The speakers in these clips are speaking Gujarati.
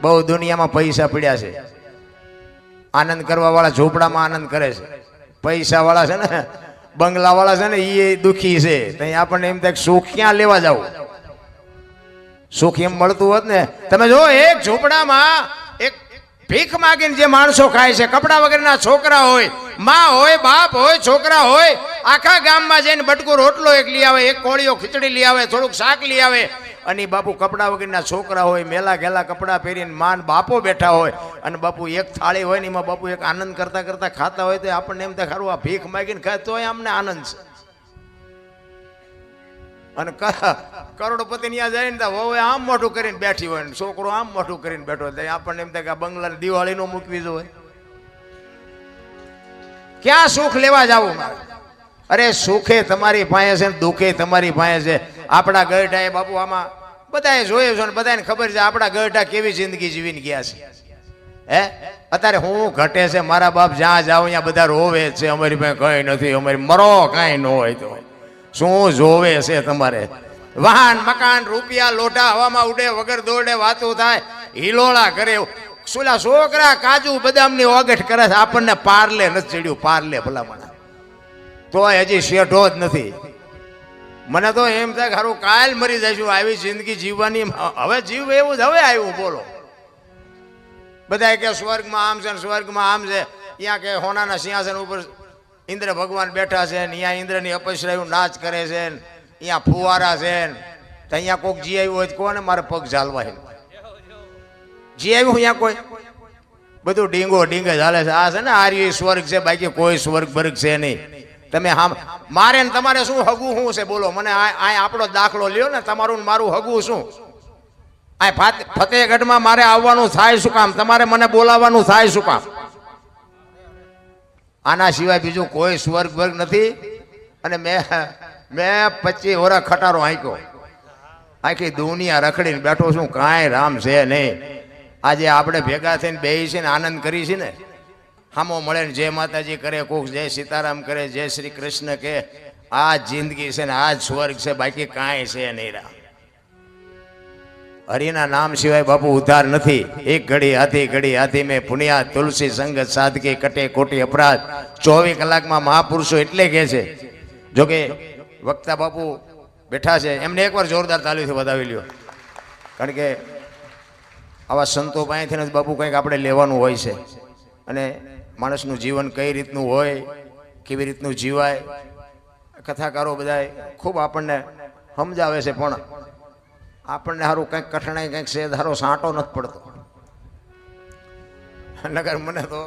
બહુ દુનિયામાં પૈસા પડ્યા છે. આનંદ કરવા વાળા ઝોપડામાં આનંદ કરે છે. પૈસા વાળા છે ને બંગલા વાળા છે ને એ દુખી છે. ત્યાં આપણને એમ થાય સુખ ક્યાં લેવા જાવ? સુખ એમ મળતું હોત ને, તમે જો એક ઝૂંપડામાં ભીખ માગીને જે માણસો ખાય છે, કપડા વગરના છોકરા હોય, માં હોય, બાપ હોય, છોકરા હોય, આખા ગામમાં જઈને બટકું રોટલો એક લઈ આવે, એક કોળીઓ ખીચડી લઈ આવે, થોડુંક શાક લઈ આવે. અને બાપુ કપડા વગરના છોકરા હોય, મેલા ઘેલા કપડાં પહેરીને માન બાપો બેઠા હોય, અને બાપુ એક થાળી હોય ને એમાં બાપુ એક આનંદ કરતા કરતા ખાતા હોય, તો આપણને એમ થાય આ ભીખ માગીને ખાય, તોય આમને આનંદ છે. અને કરોડપતિ ત્યાં જાય ને તો વહુએ આમ મોઢું કરીને બેઠી હોય ને છોકરો આમ મોઢું કરીને બેઠો હોય. આપણને એમ થાય કે આ બંગલાને દિવાળી નો મૂકવી જોઈએ. ક્યાં સુખ લેવા જાવું અરે સુખે તમારી પાસે છે ને દુઃખે તમારી પાસે છે. આપણા ગરઢાએ બાપુ આમાં બધાએ જોયું છે ને બધાને ખબર છે આપણા ગઢા કેવી જિંદગી જીવીને ગયા છે. હે? અત્યારે હું ઘટે છે, મારા બાપ જ્યાં જાઉં ત્યાં બધા રોવે છે. અમારી પાસે કઈ નથી, અમારી મરો કાંઈ ન હોય તો. શું જોવે છે તમારે? વાહન, મકાન, રૂપિયા લોટા હવામાં ઉડે, વગર દોડે, વાતો થાય, હિલોળા કરે સુલા છોકરા, કાજુ, બદામની ઓગઠ કરે છે. આપણને પારલે નથી ચડ્યું, પારલે ભલામણા. તોય હજી શેઠો જ નથી. મને તો એમ થાય હારું કાલ મરી જઈશું, આવી જિંદગી જીવવાની. હવે જીવ એવું જ, હવે આવ્યું, બોલો. બધા કે સ્વર્ગમાં આમ છે સ્વર્ગમાં આમ છે. ત્યાં કે હોનાના સિંહાસન ઉપર ઇન્દ્ર ભગવાન બેઠા છે ને અહીંયા ઇન્દ્રની અપસરાયું નાચ કરે છે ને અહીંયા ફુવારા છે ને. અહીંયા કોક જી આવ્યું હોય કોને મારે પગ ઝાલવા છે? જી આવ્યું અહીંયા કોઈ? બધું ડીંગો ડીંગે ચાલે છે. આ છે ને આર્ય સ્વર્ગ છે, બાકી કોઈ સ્વર્ગ વર્ગ છે નહીં. તમે હા મારે ને તમારે શું હગું શું છે? બોલો, મને આ આપણો દાખલો લ્યો ને, તમારું મારું હગું શું? આ ફાત- ફતેહગઢમાં મારે આવવાનું થાય શું કામ? તમારે મને બોલાવવાનું થાય શું કામ? આના સિવાય બીજું કોઈ સ્વર્ગ વર્ગ નથી. અને મેં મેં પચીસ ઓરા ખટારો આંક્યો આખી દુનિયા રખડીને બેઠો છું, કાંઈ રામ છે નહીં. આજે આપણે ભેગા થઈને બેસી છે ને, આનંદ કરી છે ને. હામો મળે ને, જય માતાજી કરે, કોક જય સીતારામ કરે, જય શ્રી કૃષ્ણ કે, આ જિંદગી છે ને, આ જ સ્વર્ગ છે, બાકી કાંઈ છે નહીં રામ. હરિના નામ સિવાય બાપુ ઉદ્ધાર નથી. એક ઘડી હાથી ઘડી હાથી મેં પુનિયા, તુલસી સંગત સાદકી કટે કોટી અપરાધ. ચોવીસ કલાકમાં મહાપુરુષો એટલે કહે છે. જોકે વક્તા બાપુ બેઠા છે. એમને એકવાર જોરદાર તાલીથી વધાવી લ્યો. કારણ કે આવા સંતો પાસેથી જ બાપુ કંઈક આપણે લેવાનું હોય છે. અને માણસનું જીવન કઈ રીતનું હોય, કેવી રીતનું જીવાય, કથાકારો બધા ખૂબ આપણને સમજાવે છે. પણ આપણને સારું કંઈક કઠણાઈ, કંઈક છે ધારો સાંટો નથી પડતો. નગર મને તો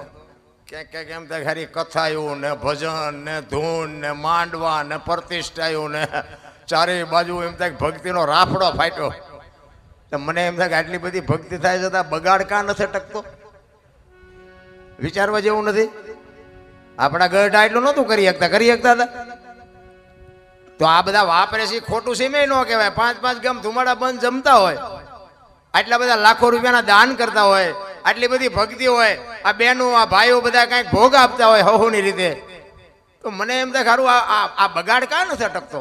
ક્યાંક ક્યાંક એમ થાય ખાલી કથાયું ને ભજન ને ધૂન ને માંડવા ને પ્રતિષ્ઠાયું ને ચારેય બાજુ એમ થાય ભક્તિનો રાફડો ફાટ્યો. તો મને એમ થાય કે આટલી બધી ભક્તિ થાય છતાં બગાડ કાં નથી ટકતો વિચારવા જેવું નથી? આપણા ગઢા એટલું નહોતું કરી શકતા. કરી શકતા હતા? તો આ બધા વાપરે છે, ખોટું છે મેં ન કહેવાય. પાંચ પાંચ ગામ ધુમાડા બંધ જમતા હોય. આટલા બધા લાખો રૂપિયાના દાન કરતા હોય, આટલી બધી ભક્તિ હોય, આ બહેનો, આ ભાઈઓ બધા કાંઈક ભોગ આપતા હોય હહુની રીતે. તો મને એમ થાય ખારું, આ બગાડ કાં નથી અટકતો?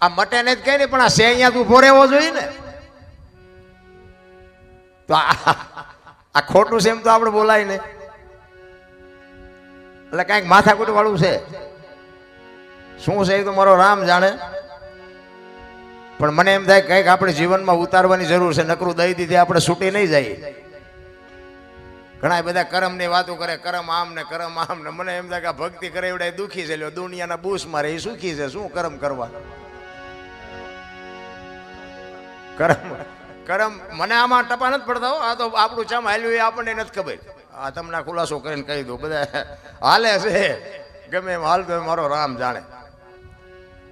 આ મટે ને જ કહે ને પણ આ સે અહીંયા તું ફોરેવો જોઈએ ને. તો આ ખોટું એમ તો આપણે બોલાય નહીં એટલે કાંઈક માથાકૂટ વાળું છે. શું છે એ તો મારો રામ જાણે? પણ મને એમ થાય કંઈક આપણે જીવનમાં ઉતારવાની જરૂર છે, નકરું દઈ દીધી આપણે છૂટી નહીં જાય ઘણા બધા કરમની વાતો કરે, કરમ આમ ને કરમ આમ ને. મને એમ થાય કે ભક્તિ કરે એવડે દુઃખી છે, લ્યો, દુનિયાના બૂસ મારે, એ સુખી છે, શું કરમ કરવા? કરમ કરમ મને આમાં ટપા નથી પડતા હો. આ તો આપણું ચામ હાલ્યું, એ આપણને નથી ખબર. આ તમને ખુલાસો કરીને કહી દઉં, બધા હાલે છે. ગમે એમ હાલતો તો મારો રામ જાણે.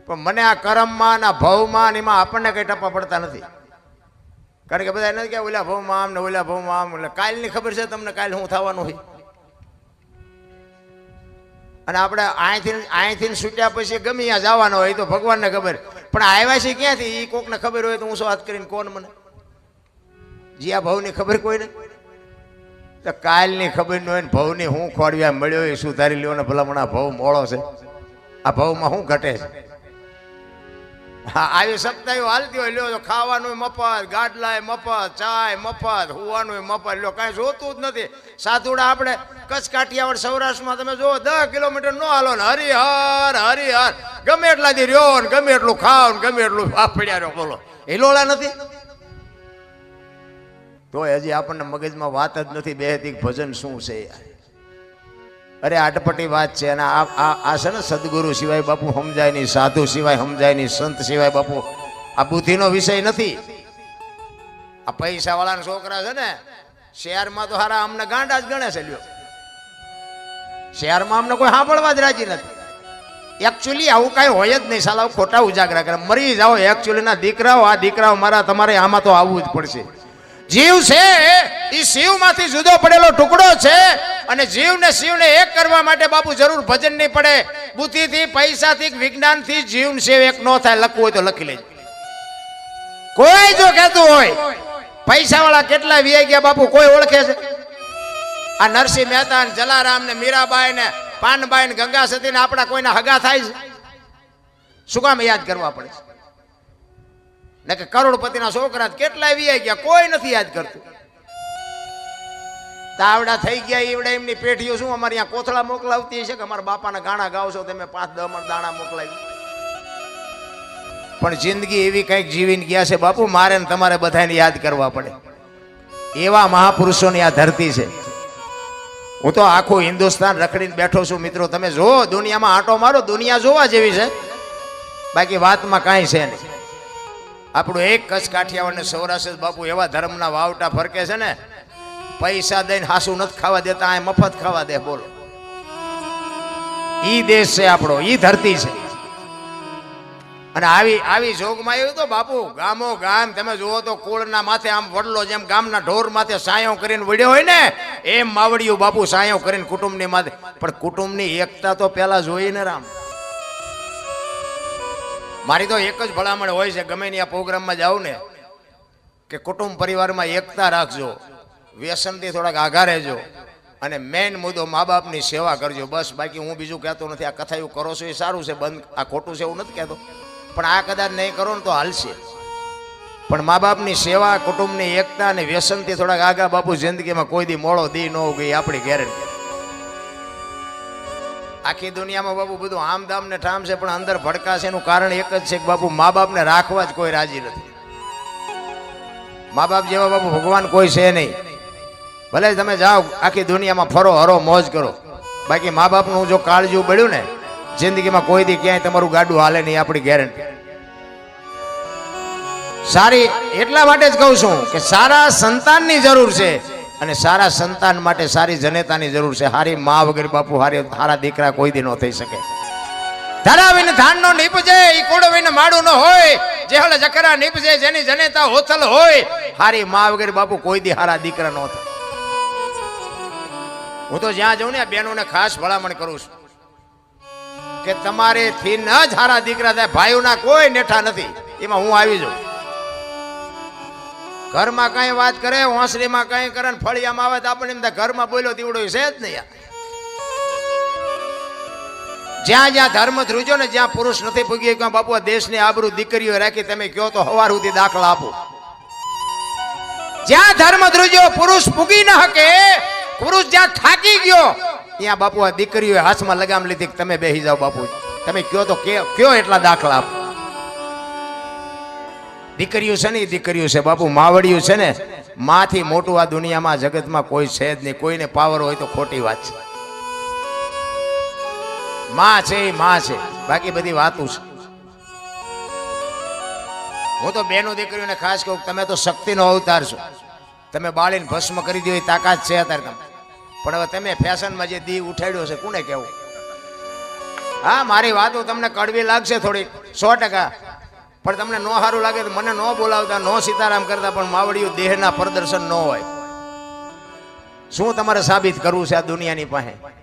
પણ મને આ કરમમાં ના ભવમાં એમાં આપણને કંઈ ટપા પડતા નથી. કારણ કે બધા નથી કે ઓલા ભવમાં આમ ને ઓલા ભવમાં આમ એટલે કાલની ખબર છે તમને કાલ શું થવાનું હોય. અને આપણે અહીંથી અહીંથી છૂટ્યા પછી ગમે ત્યાં જવાના હોય તો ભગવાનને ખબર. પણ આવ્યા છે ક્યાંથી? એ કોકને ખબર હોય તો હું શું વાત કરીને કોણ મને? જી, આ ભવની ખબર કોઈ નહીં તો કાલની ખબર ન હોય ને ભવની હું ખોડવ્યા મળ્યો એ સુધારી લ્યો ને ભલામણ આ ભવ મોળો છે. આ ભવમાં શું ઘટે છે? આવી સપ્તાહ હાલતી હોય, લ્યો ખાવાનું મફત, ગાડલાય મફત, ચાય મફત હોવાનું મફત, લ્યો, કાંઈ જોતું જ નથી. સાતુડા આપણે કચ્છ કાઠિયાવાડ સૌરાષ્ટ્રમાં તમે જુઓ દસ કિલોમીટર નો હાલો ને હરિહર હરિહર. ગમે એટલા દી રહ્યો ને ગમે એટલું ખાવ ને ગમે એટલું વાપડ્યા રહ્યો, બોલો. હિલોળા નથી? તો હજી આપણને મગજમાં વાત જ નથી બેહતી ભજન શું છે યાર. અરે, આટપટી વાત છે અને આ આ છે ને સદગુરુ સિવાય બાપુ સમજાય નહીં, સાધુ સિવાય સમજાય નહીં, સંત સિવાય બાપુ. આ બુદ્ધિનો વિષય નથી. આ પૈસા વાળાના છોકરા છે ને, શહેરમાં તો હારા અમને ગાંડા જ ગણે છે, લ્યો. શહેરમાં અમને કોઈ સાંભળવા જ રાજી નથી. એકચ્યુઅલી આવું કાંઈ હોય જ નહીં, સાલા ખોટા ઉજાગરા કરે. મરી જાઓ એકચ્યુઅલી ના દીકરાઓ, આ દીકરાઓ મારા, તમારે આમાં તો આવવું જ પડશે. જીવ છે એ શિવમાંથી જુદો પડેલો ટુકડો છે અને જીવને શિવને એક કરવા માટે બાપુ જરૂર ભજન નહીં પડે. બુદ્ધિથી, પૈસાથી, વિજ્ઞાનથી જીવ શિવ એક ન થાય, લખવું હોય તો લખી લેજો. કોઈ જો કહેતું હોય પૈસા વાળા કેટલા વ્યાય ગયા બાપુ, કોઈ ઓળખે છે? આ નરસિંહ મહેતા ને જલારામ ને મીરાબાઈ ને પાનબાઈ ને ગંગા સતી ને આપણા કોઈના હગા થાય છે? શું કામ યાદ કરવા પડે છે? ને કે કરોડપતિના છોકરા કેટલા વીઆઈ ગયા, કોઈ નથી યાદ કરતું. તાવડા થઈ ગયા ઈવડે, એમની પેઢીઓ શું અમારે અહીંયા કોથળા મોકલાવતી છે કે અમારા બાપાના ગાણા ગાવશો તમે પાંચ દસ મણ દાણા મોકલાવી. પણ જિંદગી એવી કંઈક જીવીને ગયા છે, બાપુ, મારે ને તમારે બધાને યાદ કરવા પડે. એવા મહાપુરુષોની આ ધરતી છે. હું તો આખું હિન્દુસ્તાન રખડીને બેઠો છું, મિત્રો. તમે જો દુનિયામાં આંટો મારો, દુનિયા જોવા જેવી છે. બાકી વાતમાં કાંઈ છે નહીં. આપણું એક કચ્છ કાઠિયાવાડ ને સૌરાષ્ટ્ર બાપુ, એવા ધર્મના વાવટા ફરકે છે ને, પૈસા દઈને હાસુ નથી ખાવા દેતા આ મફત ખાવા દે, બોલો. ઈ દેશ છે આપણો, ઈ ધરતી છે. અને આવી આવી જોગમાં આવ્યું તો, બાપુ, ગામો ગામ, તમે જુઓ તો કોળના માથે આમ વડલો જેમ ગામના ઢોર માથે સાયો કરીને વડ્યો હોય ને, એમ માવડિયું બાપુ સાયો કરીને કુટુંબની માથે. પણ કુટુંબની એકતા તો પેલા જોઈને રામ. મારી તો એક જ ભલામણ હોય છે, ગમે ત્યાં પ્રોગ્રામમાં જાઉં ને, કે કુટુંબ પરિવારમાં એકતા રાખજો, વ્યસનથી થોડાક આઘા રહેજો, અને મેઇન મુદ્દો મા બાપની સેવા કરજો. બસ, બાકી હું બીજું કહેતો નથી, આ કથા એવું કરો છો એ સારું છે, બંધ, આ ખોટું છે એવું નથી કહેતો. પણ આ કદાચ નહીં કરો ને તો હાલશે. પણ મા બાપની સેવા, કુટુંબની એકતા અને વ્યસનથી થોડાક આગા બાપુ જિંદગીમાં કોઈ દી મોડો દી ન ગઈ આપણી ગેરંટી. આખી દુનિયામાં બાપુ બધું આમ દામ ને ઠામ છે, પણ અંદર ભડકાશે એનું કારણ એક જ છે કે બાપુ મા બાપને રાખવા જ કોઈ રાજી નથી. મા બાપ જેવા બાપુ ભગવાન કોઈ છે નહીં. ભલે તમે જાઓ, આખી દુનિયામાં ફરો, હરો, મોજ કરો. બાકી મા બાપનું જો કાળજું બળ્યું ને, જિંદગીમાં કોઈ દી ક્યાંય તમારું ગાડું હાલે નહીં, આપણી ગેરંટી સારી, એટલા માટે જ કહું છું કે સારા સંતાનની જરૂર છે. અને સારા સંતાન માટે સારી જનેતાની જરૂર છે. હારી મા વગર બાપુ, હારી હારા દીકરા કોઈ દી ન થઈ શકે. ધરાવીને ધાનનો નીપજે ઈ કુડવીને માડું ન હોય, જેહળ જકરા નીપજે જેની જનેતા હોથલ હોય, હારી મા વગર બાપુ કોઈ દી હારા દીકરા ન થાય. હું તો જ્યાં જાઉં ને બહેનોને ખાસ ભલામણ કરું છું કે તમારે થી ન જ હારા દીકરા થાય, ભાઈઓના કોઈ નેઠા નથી. એમાં હું આવી જાઉં. ઘરમાં કઈ વાત કરે હોંસરીમાં કઈ કરે ને ફળિયામાં આવે તો આપણને એમ ઘરમાં બોલ્યો દીવડો છે જ નહીં જ્યાં જ્યાં ધર્મ ધ્રુજો ને જ્યાં પુરુષ નથી પૂગી ગયો બાપુ દેશની આબરૂ દીકરીઓ રાખી તમે કયો તો હવાર સુધી દાખલા આપો. જ્યાં ધર્મ ધ્રુજો પુરુષ પૂગી ન શકે પુરુષ જ્યાં થાકી ગયો, ત્યાં બાપુ આ દીકરીઓ હાથમાં લગામ લીધી તમે બેસી જાઓ બાપુ. તમે કયો તો કયો એટલા દાખલા આપો. દીકરીઓ છે ને દીકરીઓ છે. બાપુ માવડિયું છે ને, માથી મોટું આ દુનિયામાં, જગતમાં કોઈ છે જ નહીં. કોઈને પાવર હોય તો ખોટી વાત છે. માં છે, એ માં છે. બાકી બધી વાતો છે. હું તો બેનો દીકરીઓને ખાસ કહું તમે તો શક્તિનો અવતાર છો. તમે બાળીને ભસ્મ કરી દીધો, એ તાકાત છે અત્યારે તમે પણ હવે તમે ફેશનમાં જે દી ઉઠાડ્યો છે, કોને કેવું હા, મારી વાતો તમને કડવી લાગશે થોડી સો ટકા. પણ તમને નો સારું લાગે તો મને ન બોલાવતા, નો સીતારામ કરતા, પણ માવડીયું દેહના પ્રદર્શન ન હોય. શું તમારે સાબિત કરવું છે આ દુનિયાની પાસે?